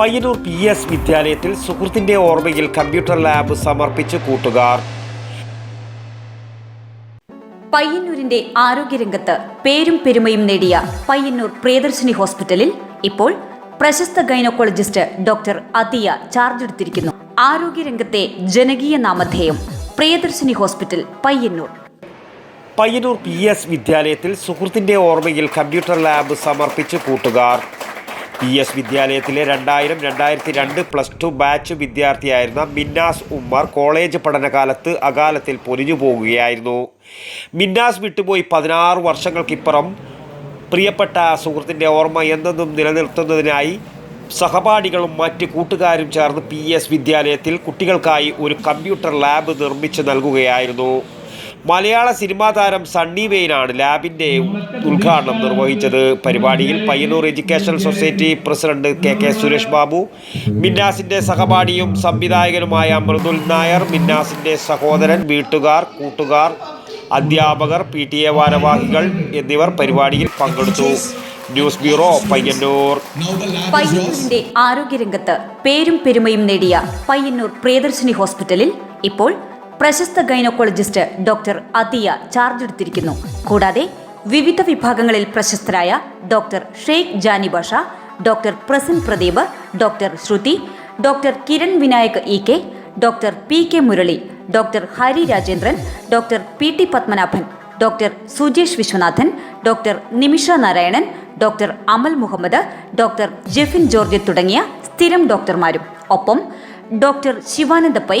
Payyanur P S വിദ്യാലയത്തിൽ സുഹൃത്തിന്റെ ഓർമ്മയിൽ കമ്പ്യൂട്ടർ ലാബ് സമർപ്പിച്ച് കൂട്ടുകാർ. പയ്യന്നൂരിന്റെ ആരോഗ്യരംഗത്ത് പേരും പെരുമയും നേടിയ പയ്യന്നൂർ പ്രിയദർശിനി ഹോസ്പിറ്റലിൽ ഇപ്പോൾ പ്രശസ്ത ഗൈനക്കോളജിസ്റ്റ് ഡോക്ടർ അതിയ ചാർജ് എടുത്തിരിക്കുന്നു. ആരോഗ്യരംഗത്തെ ജനകീയ നാമധേയം Priyadarshini hospital Payyannur. Payyannur P S വിദ്യാലയത്തിൽ സുഹൃത്തിന്റെ ഓർമ്മയിൽ കമ്പ്യൂട്ടർ ലാബ് സമർപ്പിച്ച് കൂട്ടുകാർ. പി എസ് വിദ്യാലയത്തിലെ രണ്ടായിരം രണ്ടായിരത്തി രണ്ട് പ്ലസ് ടു ബാച്ച് വിദ്യാർത്ഥിയായിരുന്ന മിന്നാസ് ഉമ്മർ കോളേജ് പഠനകാലത്ത് അകാലത്തിൽ പൊലിഞ്ഞു പോകുകയായിരുന്നു മിന്നാസ് വിട്ടുപോയി പതിനാറ് വർഷങ്ങൾക്കിപ്പുറം പ്രിയപ്പെട്ട സുഹൃത്തിന്റെ ഓർമ്മ എന്നെന്നും നിലനിർത്തുന്നതിനായി സഹപാഠികളും മറ്റ് കൂട്ടുകാരും ചേർന്ന് പി എസ് വിദ്യാലയത്തിൽ കുട്ടികൾക്കായി ഒരു കമ്പ്യൂട്ടർ ലാബ് നിർമ്മിച്ച് നൽകുകയായിരുന്നു. മലയാള സിനിമാ താരം സണ്ണി വെയിനാണ് ലാബിന്റെ ഉദ്ഘാടനം നിർവഹിച്ചത്. പരിപാടിയിൽ Payyannur educational society president K K Suresh Babu മിന്നാസിന്റെ സഹപാഠിയും സംവിധായകനുമായ മൃദുൽ നായർ മിന്നാസിന്റെ സഹോദരൻ വീട്ടുകാർ കൂട്ടുകാർ അധ്യാപകർ പി ടി എ ഭാരവാഹികൾ എന്നിവർ പരിപാടിയിൽ പങ്കെടുത്തു. News bureau Payyannur. പയ്യന്നൂരിന്റെ ആരോഗ്യരംഗത്ത് പേരും പെരുമയും നേടിയ പയ്യന്നൂർ പ്രിയദർശിനി ഹോസ്പിറ്റലിൽ ഇപ്പോൾ പ്രശസ്ത ഗൈനക്കോളജിസ്റ്റ് ഡോക്ടർ അതിയ ചാർജ് എടുത്തിരിക്കുന്നു. കൂടാതെ വിവിധ വിഭാഗങ്ങളിൽ പ്രശസ്തരായ doctor Sheikh Jani Basha doctor Prasan Pradeep doctor Shruti doctor Kiran Vinayak E K doctor P K Murali doctor Hari Rajendran doctor P T Padmanabhan doctor Sujesh Viswanathan doctor Nimisha Narayanan doctor Amal Muhammad doctor Jeffin George തുടങ്ങിയ സ്ഥിരം ഡോക്ടർമാരും. ഒപ്പം doctor Sivananda Pai